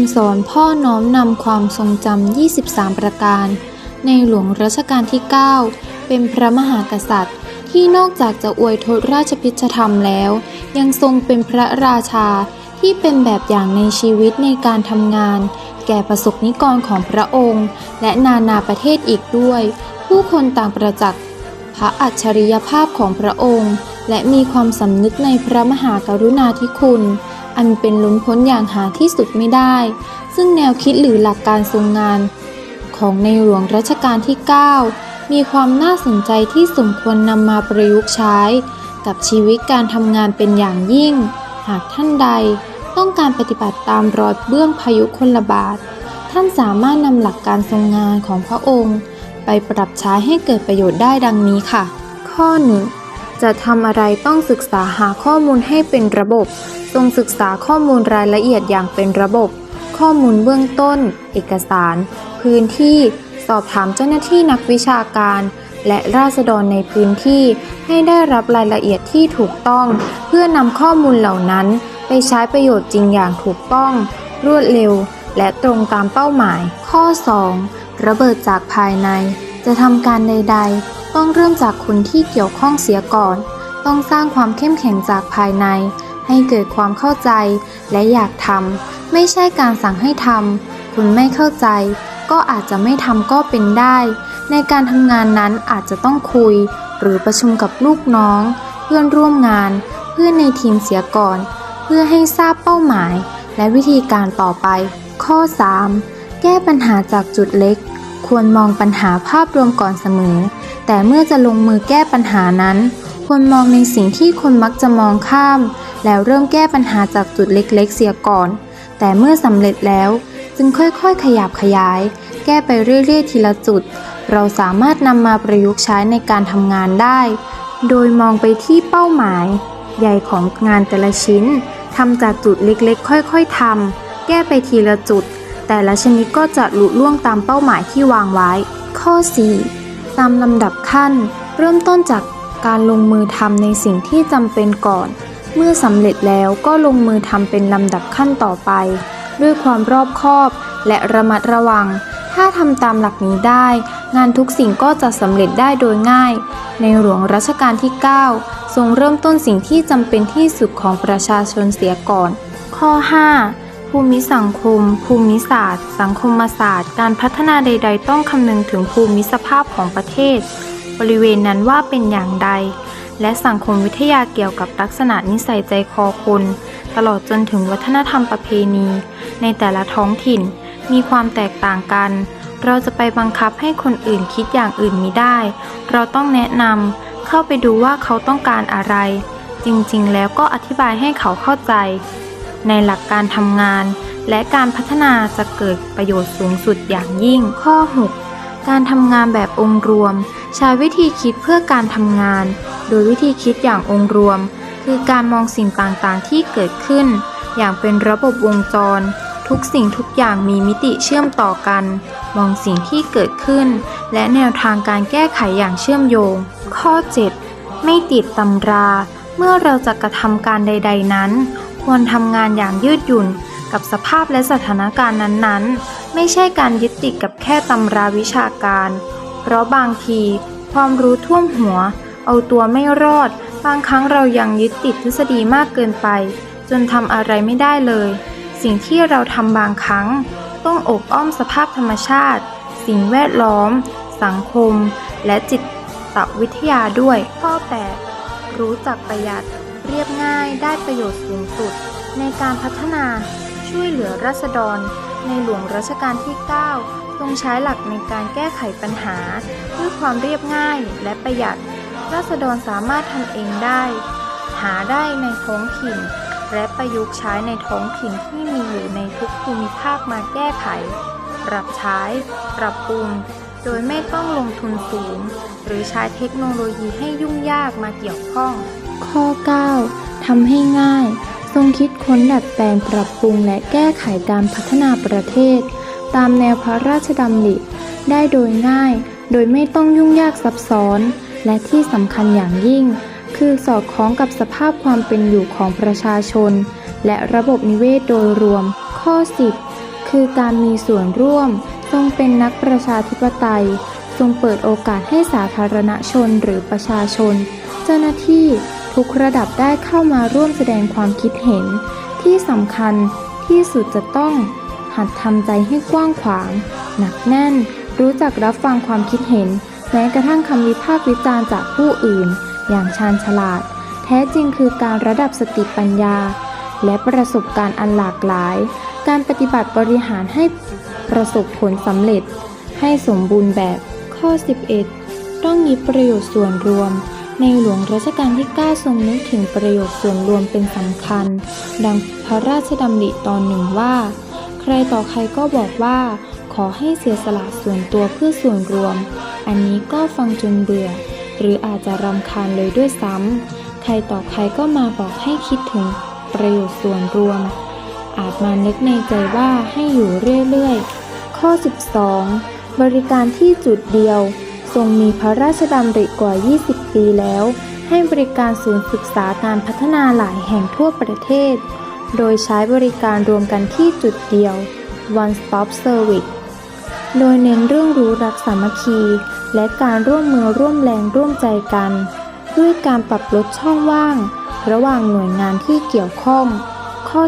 ำสอนพ่อน้อมนำความทรงจำ 23 ประการ ในหลวงรัชกาลที่ 9 เป็นพระมหากษัตริย์ ที่นอกจากจะอวยทศราชพิชธรรมแล้ว ยังทรงเป็นพระราชาที่เป็นแบบอย่างในชีวิตในการทำงาน แก่ประสบนิกรของพระองค์ และนานาประเทศอีกด้วย ผู้คนต่างประจักษ์พระอัจฉริยภาพของพระองค์ และมีความสำนึกในพระมหากรุณาธิคุณ อันเป็นล้นพ้นอย่างหาที่สุดไม่ได้ ซึ่งแนวคิดหรือหลักการทรงงาน ของในหลวงรัชกาลที่ 9 มีความน่าสนใจที่สมควรนำมาประยุกต์ใช้ กับชีวิตการทำงานเป็นอย่างยิ่ง หากท่านใดต้องการปฏิบัติตามรอยเบื้องพายุคนละบาท ท่านสามารถนำหลักการทรงงานของพระองค์ ไปปรับใช้ให้เกิดประโยชน์ได้ดังนี้ค่ะ ข้อหนึ่ง จะทำอะไรต้องศึกษาหาข้อมูลให้เป็นระบบ ทรงศึกษาข้อมูลรายละเอียดอย่างเป็นระบบ ข้อมูลเบื้องต้น เอกสาร พื้นที่ สอบถามเจ้าหน้าที่นักวิชาการ และราษฎรในพื้นที่ ให้ได้รับรายละเอียดที่ถูกต้อง เพื่อนำข้อมูลเหล่านั้น ไปใช้ประโยชน์จริงอย่างถูกต้อง รวดเร็ว และตรงตามเป้าหมาย ข้อ 2. ระเบิดจากภายใน จะทำการใด ๆ ต้องเริ่มจากคนที่เกี่ยวข้องเสียก่อน ต้องสร้างความเข้มแข็งจากภายใน ให้เกิดความเข้าใจและอยากทำไม่ใช่การสั่งให้ทำคุณไม่เข้าใจ ก็อาจจะไม่ทำก็เป็นได้ ในการทำงานนั้นอาจจะต้องคุย หรือประชุมกับลูกน้อง เพื่อนร่วมงาน เพื่อนในทีมเสียก่อน เพื่อให้ทราบเป้าหมาย และวิธีการต่อไป ข้อ 3. แก้ปัญหาจากจุดเล็ก ควรมองปัญหาภาพรวมก่อนเสมอ แต่เมื่อจะลงมือแก้ปัญหานั้น ควรมองในสิ่งที่คนมักจะมองข้าม แล้วเริ่มแก้ปัญหาจากจุดเล็กๆ เสียก่อน แต่เมื่อสำเร็จแล้ว จึงค่อยๆ ขยับขยาย แก้ไปเรื่อยๆ ทีละจุด เราสามารถนำมาประยุกต์ใช้ในการทำงานได้ โดยมองไปที่เป้าหมาย ใหญ่ของงานแต่ละชิ้นทำจากจุดเล็กๆ ค่อยๆทำแก้ไปทีละจุด แต่ละชนิดก็จะลุล่วงตามเป้าหมายที่วางไว้ ข้อ 4. ตามลำดับขั้น เริ่มต้นจากการลงมือทำในสิ่งที่จำเป็นก่อน เมื่อสำเร็จแล้วก็ลงมือทำเป็นลำดับขั้นต่อไป ด้วยความรอบคอบและระมัดระวัง ถ้าทำตามหลักนี้ได้ งานทุกสิ่งก็จะสำเร็จได้โดยง่าย ในหลวงรัชกาลที่ 9 ทรงเริ่มต้นสิ่งที่จำเป็นที่สุดของประชาชนเสียก่อน ข้อ 5 ภูมิสังคม ภูมิศาสตร์ สังคมศาสตร์ การพัฒนาใด ๆ ต้องคำนึงถึงภูมิสภาพของประเทศ บริเวณนั้นว่าเป็นอย่างใด และสังคมวิทยาเกี่ยวกับลักษณะนิสัยใจคอคน ตลอดจนถึงวัฒนธรรมประเพณี ในแต่ละท้องถิ่น มีความแตกต่างกัน เราจะไปบังคับให้คนอื่นคิดอย่างอื่นมิได้ เราต้องแนะนำเข้าไปดูว่าเขาต้องการอะไร จริงๆ แล้วก็อธิบายให้เขาเข้าใจ ในหลักการทำงาน และการพัฒนาจะเกิดประโยชน์สูงสุดอย่างยิ่ง ข้อ 6 การทำงานแบบองค์รวม ใช้วิธีคิดเพื่อการทำงาน โดยวิธีคิดอย่างองค์รวม คือการมองสิ่งต่างๆที่เกิดขึ้น อย่างเป็นระบบวงจร ทุกสิ่งทุกอย่างมีมิติเชื่อมต่อกัน มองสิ่งที่เกิดขึ้น และแนวทางการแก้ไขอย่างเชื่อมโยง ข้อ 7 ไม่ติดตำรา เมื่อเราจะกระทำการใด ๆนั้น ควรทำงานอย่างยืดหยุ่นกับสภาพและสถานการณ์นั้นๆ ไม่ใช่การยึดติดกับแค่ตำราวิชาการ เพราะบางทีความรู้ท่วมหัว เอาตัวไม่รอด บางครั้งเรายังยึดติดทฤษฎีมากเกินไป จนทำอะไรไม่ได้เลย สิ่งที่เราทำบางครั้ง ต้องอบอ้อมสภาพธรรมชาติ สิ่งแวดล้อม สังคม และจิตวิทยาด้วยข้อ 8 รู้จักประหยัด เรียบง่ายได้ประโยชน์สูงสุด ในการพัฒนาช่วยเหลือราษฎร ในหลวงรัชกาลที่ 9 ทรงใช้หลักในการแก้ไขปัญหา ด้วยความเรียบง่ายและประหยัด ราษฎรสามารถทำเองได้ หาได้ในท้องถิ่น และประยุกต์ใช้ในท้องถิ่นที่มีอยู่ในทุกภูมิภาคมาแก้ไข ปรับใช้ ปรับปรุง โดยไม่ต้องลงทุนสูง หรือใช้เทคโนโลยีให้ยุ่งยากมาเกี่ยวข้อง ข้อ 9ทำให้ง่าย ทรงคิดค้นดัดแปลงปรับปรุงและแก้ไขการพัฒนาประเทศ ตามแนวพระราชดำริ ได้โดยง่าย โดยไม่ต้องยุ่งยากซับซ้อน และที่สำคัญอย่างยิ่ง คือสอดคล้องกับสภาพความเป็นอยู่ของประชาชน และระบบนิเวศโดยรวม ข้อ 10 คือการมีส่วนร่วม ทรงเป็นนักประชาธิปไตยทรงเปิดโอกาสให้สาธารณชนหรือประชาชน เจ้าหน้าที่ ทุกระดับได้เข้ามาร่วมแสดงความคิดเห็น ที่สำคัญที่สุดจะต้องหัดทำใจให้กว้างขวาง หนักแน่น รู้จักรับฟังความคิดเห็น แม้กระทั่งคำวิพากษ์วิจารณ์จากผู้อื่น อย่างชาญฉลาด แท้จริงคือการระดับสติปัญญา และประสบการณ์อันหลากหลาย การปฏิบัติบริหารให้ประสบผลสำเร็จ ให้สมบูรณ์แบบข้อ 11 ต้องยึดประโยชน์ส่วนรวม ในหลวงรัชกาลที่ 9 ทรงนึกถึงประโยชน์ส่วนรวมเป็นสำคัญ ดังพระราชดำริตอนหนึ่งว่า ใครต่อใครก็บอกว่า ขอให้เสียสละส่วนตัวเพื่อส่วนรวม อันนี้ก็ฟังจนเบื่อ หรืออาจจะรำคาญเลยด้วยซ้ำ ใครต่อใครก็มาบอกให้คิดถึงประโยชน์ส่วนรวม อาจมานึกในใจว่าให้อยู่เรื่อยๆ ข้อ 12 บริการที่จุดเดียว ทรงมีพระราชดำริกว่า 20 ปีแล้ว ให้บริการศูนย์ศึกษาการพัฒนาหลายแห่งทั่วประเทศ โดยใช้บริการรวมกันที่จุดเดียว one stop service โดยเน้นเรื่องรู้รักสามัคคี และการร่วมมือร่วมแรงร่วมใจกัน ด้วยการปรับลดช่องว่าง ระหว่างหน่วยงานที่เกี่ยวข้อง ข้อ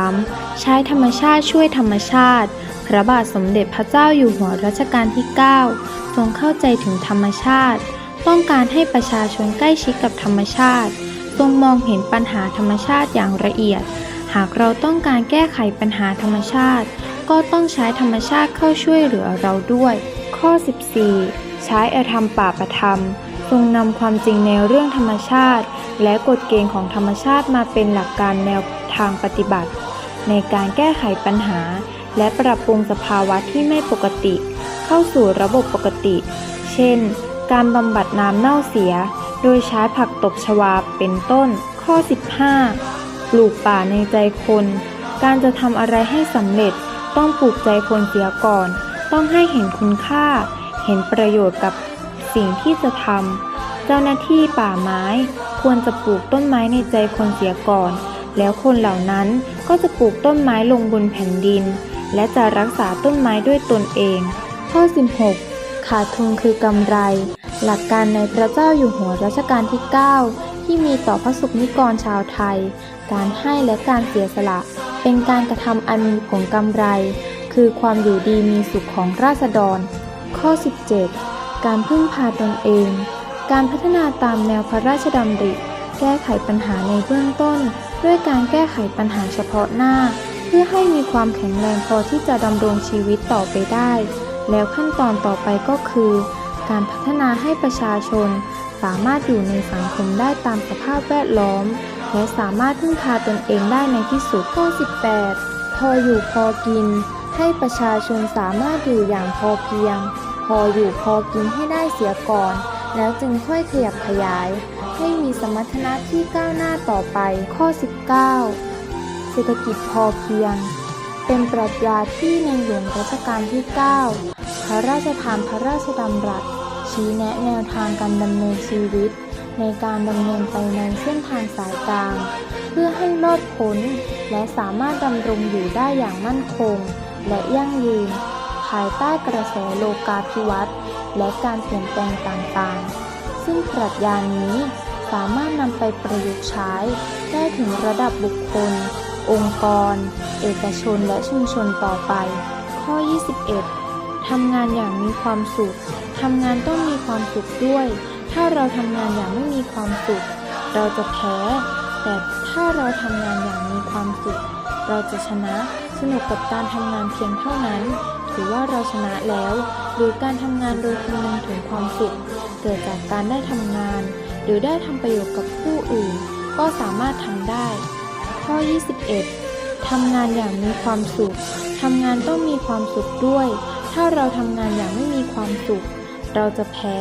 13 ใช้ธรรมชาติช่วยธรรมชาติ พระบาทสมเด็จพระเจ้าอยู่หัวรัชกาลที่ 9 ทรงเข้าใจถึงธรรมชาติ ต้องการให้ประชาชนใกล้ชิดกับธรรมชาติ ทรงมองเห็นปัญหาธรรมชาติอย่างละเอียด หากเราต้องการแก้ไขปัญหาธรรมชาติ ก็ต้องใช้ธรรมชาติเข้าช่วยเหลือเราด้วย ข้อ 14 ใช้อธรรมป่าประธรรม ทรงนำความจริงในเรื่องธรรมชาติ และกฎเกณฑ์ของธรรมชาติมาเป็นหลักการแนวทางปฏิบัติ ในการแก้ไขปัญหา และปรับปรุงสภาวะที่ไม่ปกติ เข้าสู่ระบบปกติ เช่น การบำบัดน้ำเน่าเสีย โดยใช้ผักตบชวาเป็นต้น ข้อ 15 ปลูกป่าในใจคน การจะทำอะไรให้สำเร็จต้องปลูกใจคนเสียก่อน ต้องให้เห็นคุณค่า เห็นประโยชน์กับสิ่งที่จะทำ เจ้าหน้าที่ป่าไม้ ควรจะปลูกต้นไม้ในใจคนเสียก่อน แล้วคนเหล่านั้นก็จะปลูกต้นไม้ลงบนแผ่นดิน และจะรักษาต้นไม้ด้วยตนเอง ข้อ 16 ขาดทุนคือกำไร หลักการในพระเจ้าอยู่หัวรัชกาลที่ 9 ที่มีต่อพระสุขนิกรชาวไทย การให้และการเสียสละ เป็นการกระทำอันมีผลกำไร คือความอยู่ดีมีสุขของราษฎร ข้อ 17 การพึ่งพาตนเอง การพัฒนาตามแนวพระราชดำริ แก้ไขปัญหาในเบื้องต้น ด้วยการแก้ไขปัญหาเฉพาะหน้า เพื่อให้มีความแข็งแรงพอที่จะดำรงชีวิตต่อไปได้ แล้วขั้นตอนต่อไปก็คือ การพัฒนาให้ประชาชน สามารถอยู่ในสังคมได้ตามสภาพแวดล้อม และสามารถพึ่งพาตนเองได้ในที่สุดข้อ18 พออยู่พอกิน ให้ประชาชนสามารถอยู่อย่างพอเพียง พออยู่พอกินให้ได้เสียก่อน แล้วจึงค่อยขยับขยาย ให้มีสมรรถนะที่ก้าวหน้าต่อไปข้อ 19 เศรษฐกิจพอเพียง เป็นปรัชญาที่ในหลวงรัชกาลที่ 9พระราชทานพระราชดำรัส ชี้แนะแนวทางการดำเนินชีวิต ในการดำเนินไปในเส้นทางสายกลาง เพื่อให้รอดพ้นและสามารถดำรงอยู่ได้อย่างมั่นคง และยั่งยืน ภายใต้กระแสโลกาภิวัตน์และการเปลี่ยนแปลงต่างๆ ซึ่งปรัชญานี้สามารถนำไปประยุกต์ใช้ ได้ถึงระดับบุคคล องค์กร เอกชนและชุมชนต่อไป ข้อ 21ทำงานอย่างมีความสุข ทำงานต้องมีความสุขด้วย ถ้าเราทำงานอย่างไม่มีความสุข เราจะแพ้ แต่ถ้าเราทำงานอย่างมีความสุข เราจะชนะ สนุกกับการทำงานเพียงเท่านั้น ถือว่าเราชนะแล้ว หรือการทำงานโดยคำนึงถึงความสุข เกิดจากการได้ทำงาน หรือได้ทำประโยชน์กับผู้อื่น ก็สามารถทำได้ ข้อ 21ทำงานอย่างมีความสุขทำงานต้องมีความสุขด้วย ถ้าเราทำงานอย่างไม่มีความสุข เราจะแพ้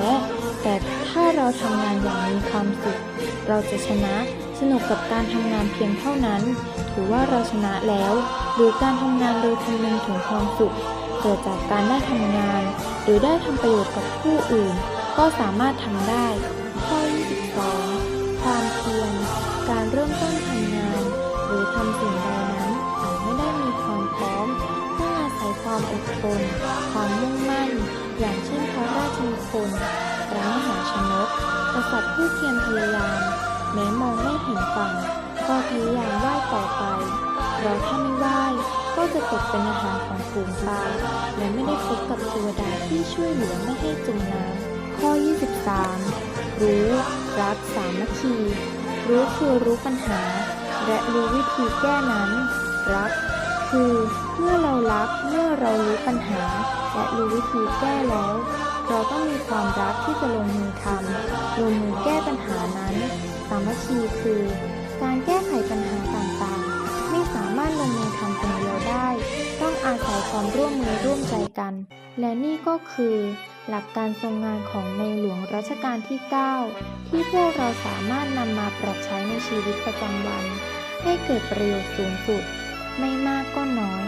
แต่ถ้าเราทำงานอย่างมีความสุข เราจะชนะสนุกกับการทำงานเพียงเท่านั้น ถือว่าเราชนะแล้ว หรือการทำงานโดยคำนึงถึงความสุข เกิดจากการได้ทำงาน หรือได้ทำประโยชน์กับผู้อื่น ก็สามารถทำได้ ษัตริย์ผู้เพียรพยายาม แม้มองไม่เห็นฝั่งก็พยายามว่ายต่อไปเพราะถ้าไม่ว่ายก็จะตกเป็นอาหารของฝูงปลาและไม่ได้พบกับเทวดาที่ช่วยเหลือไม่ให้จมน้ำข้อ 23 รู้ รักสามัคคี รู้คือรู้ปัญหา และรู้วิธีแก้นั้น รัก คือเมื่อเรารักเมื่อเรารู้ปัญหา และรู้วิธีแก้แล้ว เราต้องมีความรักที่จะลงมือทำลงมือแก้ปัญหานั้น สามัคคีคือ การแก้ไขปัญหาต่างๆ ไม่สามารถลงมือทำคนเดียวได้ ต้องอาศัยความร่วมมือร่วมใจกัน และนี่ก็คือ หลักการทรงงานของในหลวงรัชกาลที่ 9 ที่พวกเราสามารถนำมาปรับใช้ในชีวิตประจำวัน ให้เกิดประโยชน์สูงสุด ไม่มากก็น้อย